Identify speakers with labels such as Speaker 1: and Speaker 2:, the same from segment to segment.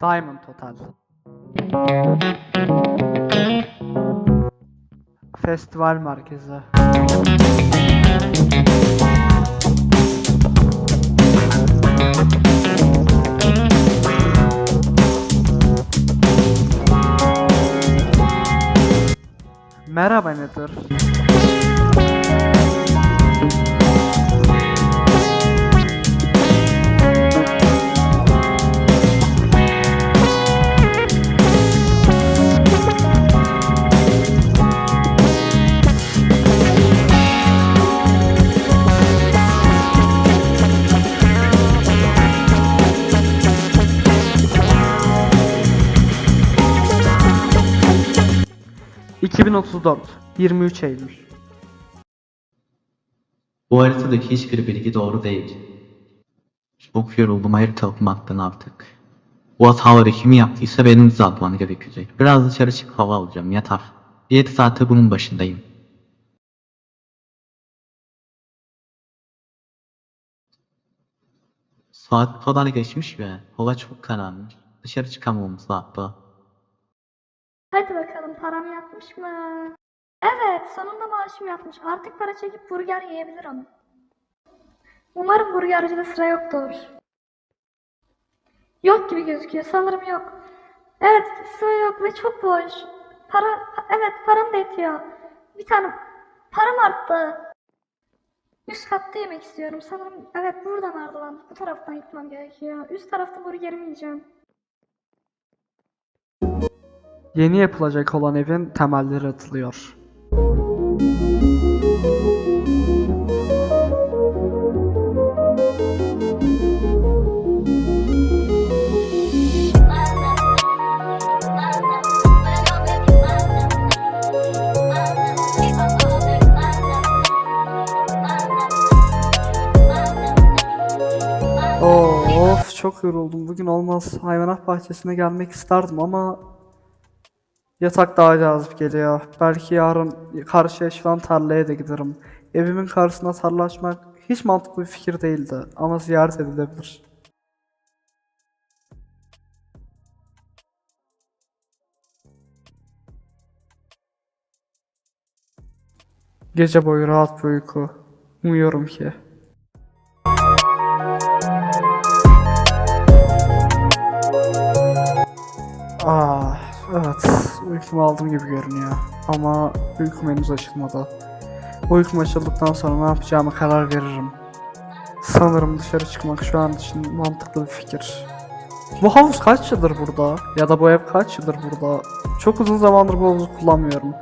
Speaker 1: Diamond Hotel. Festival merkezi. Merhaba nedir? ...2034... ...23 Eylül...
Speaker 2: Bu haritadaki hiçbir bilgi doğru değil. Çok yoruldum harita okumaktan artık. Bu hataları kim yaptıysa benim düzeltmem gerekecek. Biraz dışarı çıkıp hava alacağım yeter. 7 saate bunun başındayım. Saat kadar geçmiş ve hava çok karanlık. Dışarı çıkamamız hatta.
Speaker 3: Hadi bakalım param yatmış mı? Evet sonunda maaşım yatmış. Artık para çekip burger yiyebilirim. Umarım burgercide sıra yoktur. Yok gibi gözüküyor. Sanırım yok. Evet sıra yok ve çok boş. Para, evet param da yetiyor. Bir tane param arttı. Üst katta yemek istiyorum. Sanırım evet burada merdiven. Bu taraftan gitmem gerekiyor. Üst tarafta burgerimi yiyeceğim.
Speaker 1: Yeni yapılacak olan evin temelleri atılıyor. Of çok yoruldum. Bugün olmaz. Hayvanat bahçesine gelmek isterdim ama yatak daha cazip geliyor. Belki yarın karşıya açılan tarlaya da giderim. Evimin karşısına tarla açmak hiç mantıklı bir fikir değildi ama ziyaret edilebilir. Gece boyu rahat bir uyku. Umuyorum ki. Uykumu aldım gibi görünüyor. Ama uykum henüz açılmadı. Uykum açıldıktan sonra ne yapacağıma karar veririm. Sanırım dışarı çıkmak şu an için mantıklı bir fikir. Bu havuz kaç yıldır burada? Ya da bu ev kaç yıldır burada? Çok uzun zamandır bu havuzu kullanmıyorum.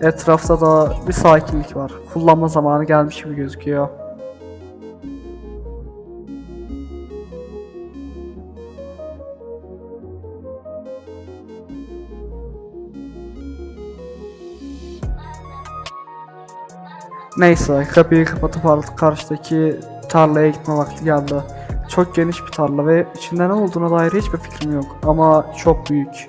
Speaker 1: Etrafta da bir sakinlik var. Kullanma zamanı gelmiş gibi gözüküyor. Neyse kapıyı kapatıp artık karşıdaki tarlaya gitme vakti geldi. Çok geniş bir tarla ve içinde ne olduğuna dair hiçbir fikrim yok ama çok büyük.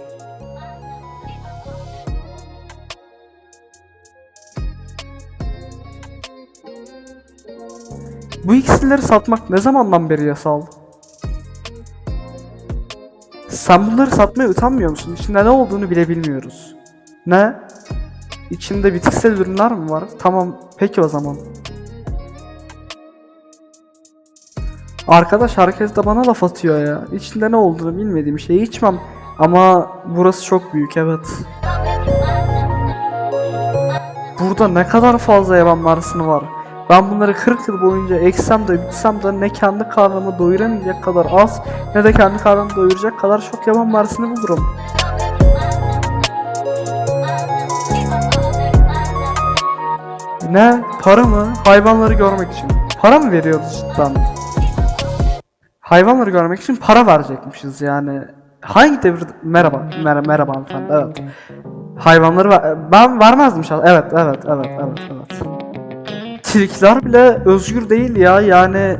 Speaker 1: Bu iksirleri satmak ne zamandan beri yasal? Sen bunları satmaya utanmıyor musun? İçinde ne olduğunu bile bilmiyoruz. Ne? İçinde bitkisel ürünler mi var? Tamam, peki o zaman. Arkadaş herkes de bana laf atıyor ya. İçinde ne olduğunu bilmediğim şeyi içmem. Ama burası çok büyük evet. Burada ne kadar fazla yaban marsını var. Ben bunları 40 yıl boyunca eksem de bitsem de ne kendi karnımı doyuramayacak kadar az ne de kendi karnımı doyuracak kadar çok yaban marsını bulurum. Ne? Para mı? Hayvanları görmek için. Para mı veriyoruz cidden? Hayvanları görmek için para verecekmişiz yani. Hangi devir... Merhaba, mer merhaba hanımefendi, evet. Hayvanları ver- ben vermezdim şahsen. Evet, evet, evet, evet, evet. Tilkiler bile özgür değil ya yani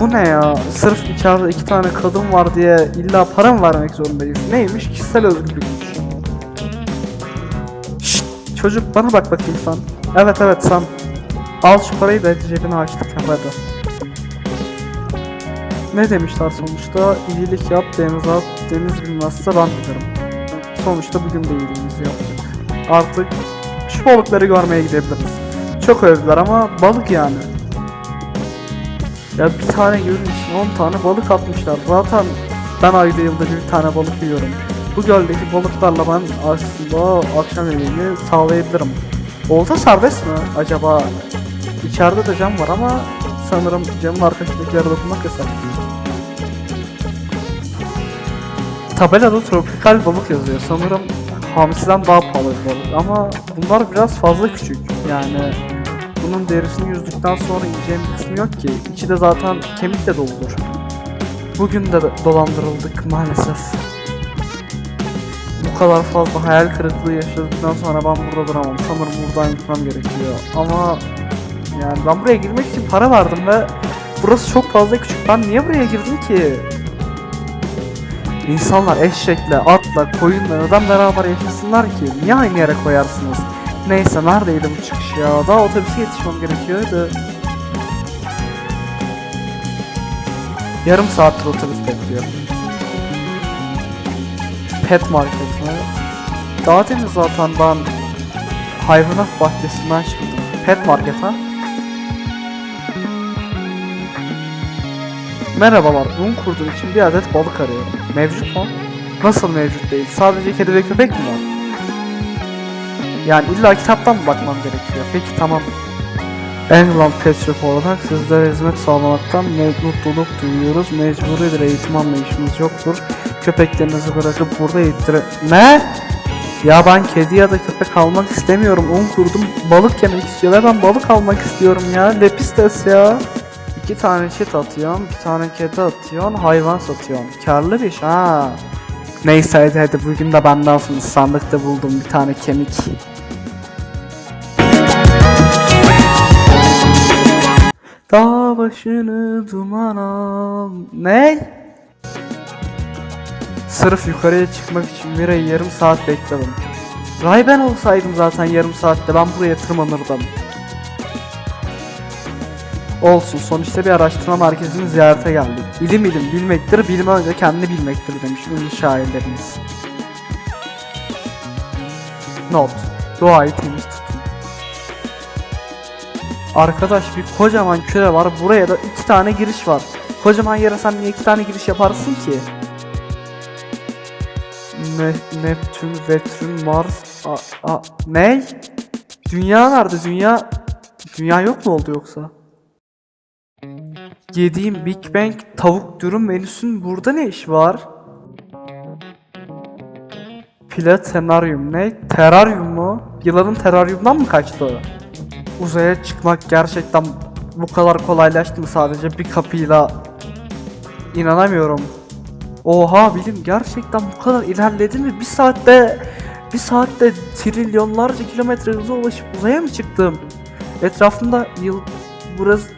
Speaker 1: bu ne ya? Sırf içeride iki tane kadın var diye illa para mı vermek zorundayız? Neymiş? Kişisel özgürlükmüş. Çocuk bana bak bakayım sen. Evet evet sen. Al şu parayı da cebine açtık hadi. ne demişler sonuçta? İyilik yap, deniz at, deniz bilmezse ben bilirim. Sonuçta bugün de iyiliğimizi yaptık. Artık şu balıkları görmeye gidebiliriz. Çok övdüler ama balık yani. Ya bir tane gölün içine 10 tane balık atmışlar. Zaten ben ayda yılda bir tane balık yiyorum. Bu göldeki balıklarla ben aslında akşam yemeğini sağlayabilirim. Olta serbest mi acaba? İçeride de cam var ama sanırım camın arkasındaki yere dokunmak yasak. Tabelada tropikal balık yazıyor. Sanırım hamsiden daha pahalı bir balık ama bunlar biraz fazla küçük. Yani bunun derisini yüzdükten sonra yiyeceğim bir kısmı yok ki. İçi de zaten kemikle doludur. Bugün de dolandırıldık maalesef. Kadar fazla hayal kırıklığı yaşadıktan sonra ben burada duramam. Sanırım buradan gitmem gerekiyor. Ama yani ben buraya girmek için para verdim ve burası çok fazla küçük. Ben niye buraya girdim ki? İnsanlar eşekle, atla, koyunla neden beraber yaşasınlar ki? Niye aynı yere koyarsınız? Neyse neredeydi bu çıkış ya? Daha otobüse yetişmem gerekiyordu. Yarım saattir otobüs bekliyorum. Pet market mi? Daha demin zaten ben hayvanat bahçesinden çıktım. Pet market ha? Merhabalar, un kurdum için bir adet balık arıyorum. Mevcut mu? Nasıl mevcut değil? Sadece kedi ve köpek mi var? Yani illa kitaptan mı bakmam gerekiyor? Peki tamam. England Pet Shop olarak sizlere hizmet sağlamaktan mutluluk duyuyoruz. Mecburi bir eğitim anlayışımız yoktur. Köpeklerinizi bırakıp burada eğittire... Ne? Ya ben kedi ya da köpek almak istemiyorum. Un kurdum balık yemek istiyor ve ben balık almak istiyorum ya. Lepistes ya. İki tane çit atıyorsun, bir tane kedi atıyorsun, hayvan satıyorsun. Karlı bir iş ha. Neyse hadi hadi bugün de benden sonra sandıkta buldum bir tane kemik. Dağ başını duman al. Ne? Sırf yukarıya çıkmak için Mira'yı yarım saat bekledim. Ray ben olsaydım zaten yarım saatte ben buraya tırmanırdım. Olsun sonuçta bir araştırma merkezini ziyarete geldik. İlim ilim bilmektir, bilim önce kendini bilmektir demiş ünlü şairlerimiz. Not. Doğayı temiz tutun. Arkadaş bir kocaman küre var. Buraya da iki tane giriş var. Kocaman yere sen niye iki tane giriş yaparsın ki? Ne, Neptün, Vetürn, Mars, a, a, ne? Dünya nerede? Dünya, dünya yok mu oldu yoksa? Yediğim Big Bang tavuk dürüm menüsünün burada ne iş var? Platenaryum ne? Teraryum mu? Yılanın teraryumdan mı kaçtı? Uzaya çıkmak gerçekten bu kadar kolaylaştı mı sadece bir kapıyla? İnanamıyorum. Oha bilim gerçekten bu kadar ilerledi mi? Bir saatte bir saatte trilyonlarca kilometre hıza ulaşıp uzaya mı çıktım? Etrafımda yıl burası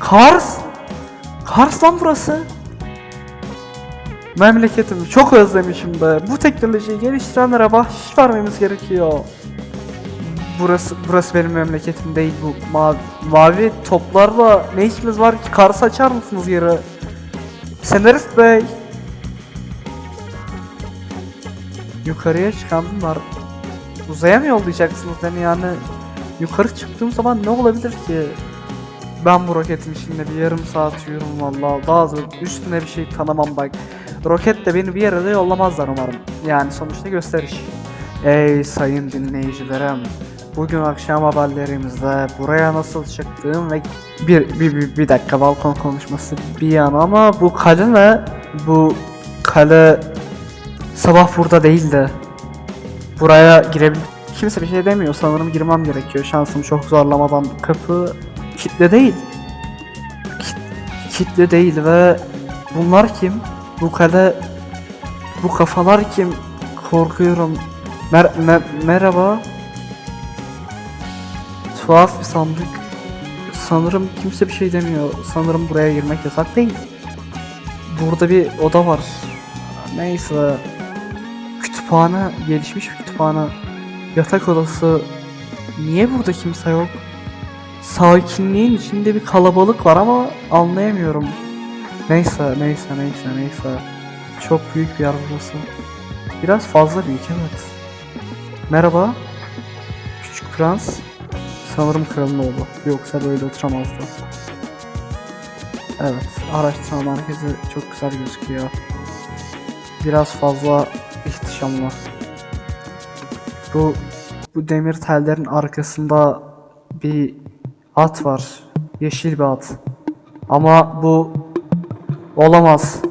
Speaker 1: Kars? Kars lan burası. Memleketimi çok özlemişim be. Bu teknolojiyi geliştirenlere bahşiş vermemiz gerekiyor. Burası burası benim memleketim değil bu mavi, mavi toplarla ne işimiz var ki Kars'ı açar mısınız yeri? Senarist bey. Yukarıya çıkan bunlar uzaya mı yollayacaksınız beni yani? Yukarı çıktığım zaman ne olabilir ki? Ben bu roketin içinde bir yarım saat yürürüm vallahi. Daha da üstüne bir şey tanımam bak. Roket de beni bir yere de yollamazlar umarım. Yani sonuçta gösteriş. Ey sayın dinleyicilerim. Bugün akşam haberlerimizde buraya nasıl çıktığım ve bir, bir, bir, bir dakika balkon konuşması bir yana ama bu kale ne? Bu kale sabah burada değildi. Buraya girebil... Kimse bir şey demiyor sanırım girmem gerekiyor şansım çok zorlamadan kapı kitle değil. Kit- kitle değil ve bunlar kim? Bu kale bu kafalar kim? Korkuyorum. Mer- me- merhaba. Tuhaf bir sandık. Sanırım kimse bir şey demiyor. Sanırım buraya girmek yasak değil. Burada bir oda var. Neyse. Kütüphane, gelişmiş bir kütüphane. Yatak odası. Niye burada kimse yok? Sakinliğin içinde bir kalabalık var ama anlayamıyorum. Neyse neyse neyse neyse. Çok büyük bir yer burası. Biraz fazla büyük evet. Merhaba. Küçük prens. Sanırım kralın oğlu. Yoksa böyle oturamazdı. Evet, araştırma merkezi çok güzel gözüküyor. Biraz fazla ihtişamlı. Bu bu demir tellerin arkasında bir at var. Yeşil bir at. Ama bu olamaz.